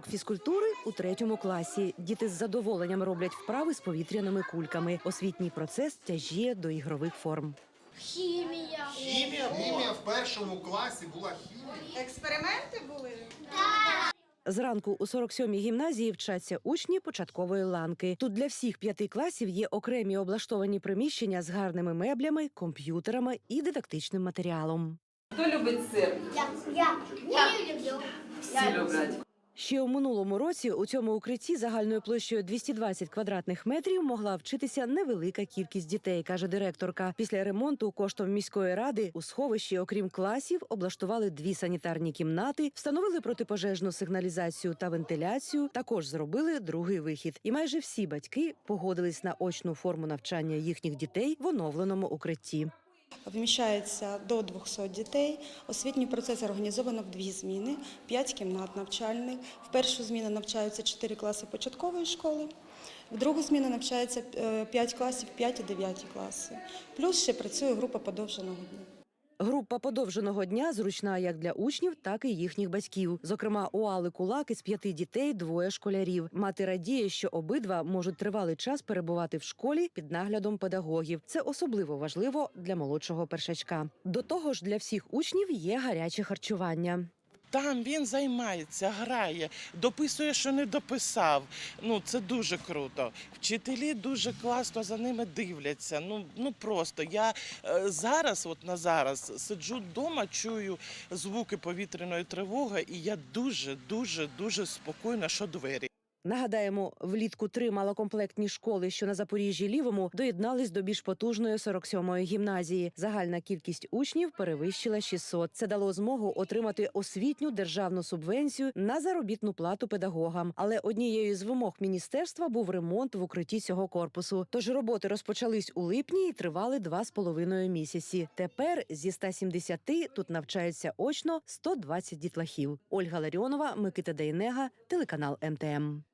Урок фізкультури у третьому класі. Діти з задоволенням роблять вправи з повітряними кульками. Освітній процес тяжіє до ігрових форм. Хімія. Хімія, хімія в першому класі була хімія. Експерименти були? Зранку у 47-й гімназії вчаться учні початкової ланки. Тут для всіх п'яти класів є окремі облаштовані приміщення з гарними меблями, комп'ютерами і дидактичним матеріалом. Хто любить сир? Я. Я. Я люблю. Всі люблять. Ще у минулому році у цьому укритті загальною площею 220 квадратних метрів могла вчитися невелика кількість дітей, каже директорка. Після ремонту коштом міської ради у сховищі, окрім класів, облаштували дві санітарні кімнати, встановили протипожежну сигналізацію та вентиляцію. Також зробили другий вихід. І майже всі батьки погодились на очну форму навчання їхніх дітей в оновленому укритті. Вміщається до 200 дітей. Освітній процес організовано в дві зміни, 5 кімнат навчальних. В першу зміну навчаються 4 класи початкової школи, в другу зміну навчається 5 класів, 5 і 9 класи. Плюс ще працює група подовженого дня. Група подовженого дня зручна як для учнів, так і їхніх батьків. Зокрема, у Али Кулак із п'яти дітей двоє школярів. Мати радіє, що обидва можуть тривалий час перебувати в школі під наглядом педагогів. Це особливо важливо для молодшого першачка. До того ж, для всіх учнів є гаряче харчування. Там він займається, грає, дописує, що не дописав. Ну це дуже круто. Вчителі дуже класно за ними дивляться. Ну ну просто я е, зараз, от на зараз, сиджу вдома, чую звуки повітряної тривоги, і я дуже, дуже, дуже спокійна, що двері. Нагадаємо, влітку три малокомплектні школи, що на Запоріжжі лівому, доєднались до більш потужної 47-ї гімназії. Загальна кількість учнів перевищила 600. Це дало змогу отримати освітню державну субвенцію на заробітну плату педагогам. Але однією з вимог міністерства був ремонт в укритті цього корпусу. Тож роботи розпочались у липні і тривали два з половиною місяці. Тепер зі 170 тут навчаються очно 120 дітлахів. Ольга Ларіонова, Микита Дейнега, телеканал МТМ.